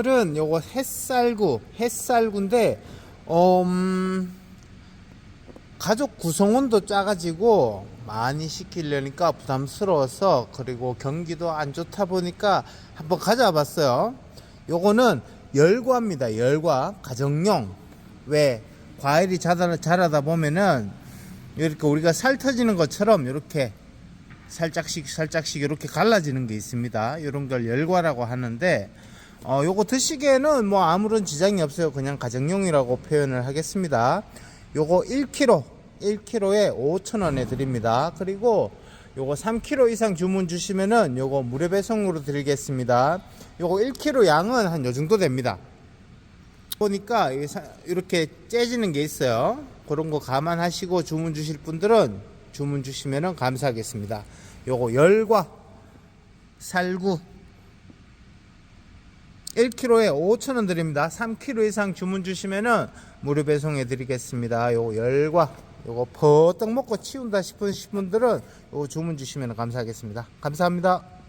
오늘은 요거 햇살구, 햇살구인데, 어, 음, 가족 구성원도 작아지고 많이 시키려니까 부담스러워서 그리고 경기도 안 좋다 보니까 한번 가져와 봤어요. 요거는 열과입니다. 열과 가정용. 왜 과일이 자라, 자라다 보면은 이렇게 우리가 살 터지는 것처럼 이렇게 살짝씩 살짝씩 이렇게 갈라지는 게 있습니다. 이런 걸 열과라고 하는데 어 요거 드시기에는 뭐 아무런 지장이 없어요. 그냥 가정용이라고 표현을 하겠습니다. 요거 1kg 1kg에 5,000원에 드립니다. 그리고 요거 3kg 이상 주문 주시면은 요거 무료 배송으로 드리겠습니다. 요거 1kg 양은 한 요 정도 됩니다. 보니까 이렇게 째지는 게 있어요. 그런 거 감안하시고 주문 주실 분들은 주문 주시면은 감사하겠습니다. 요거 열과 살구 1kg에 5,000원 드립니다. 3kg 이상 주문 주시면은 무료 배송해 드리겠습니다. 요거 열과 요거 버떡 먹고 치운다 싶은 분들은 요거 주문 주시면 감사하겠습니다. 감사합니다.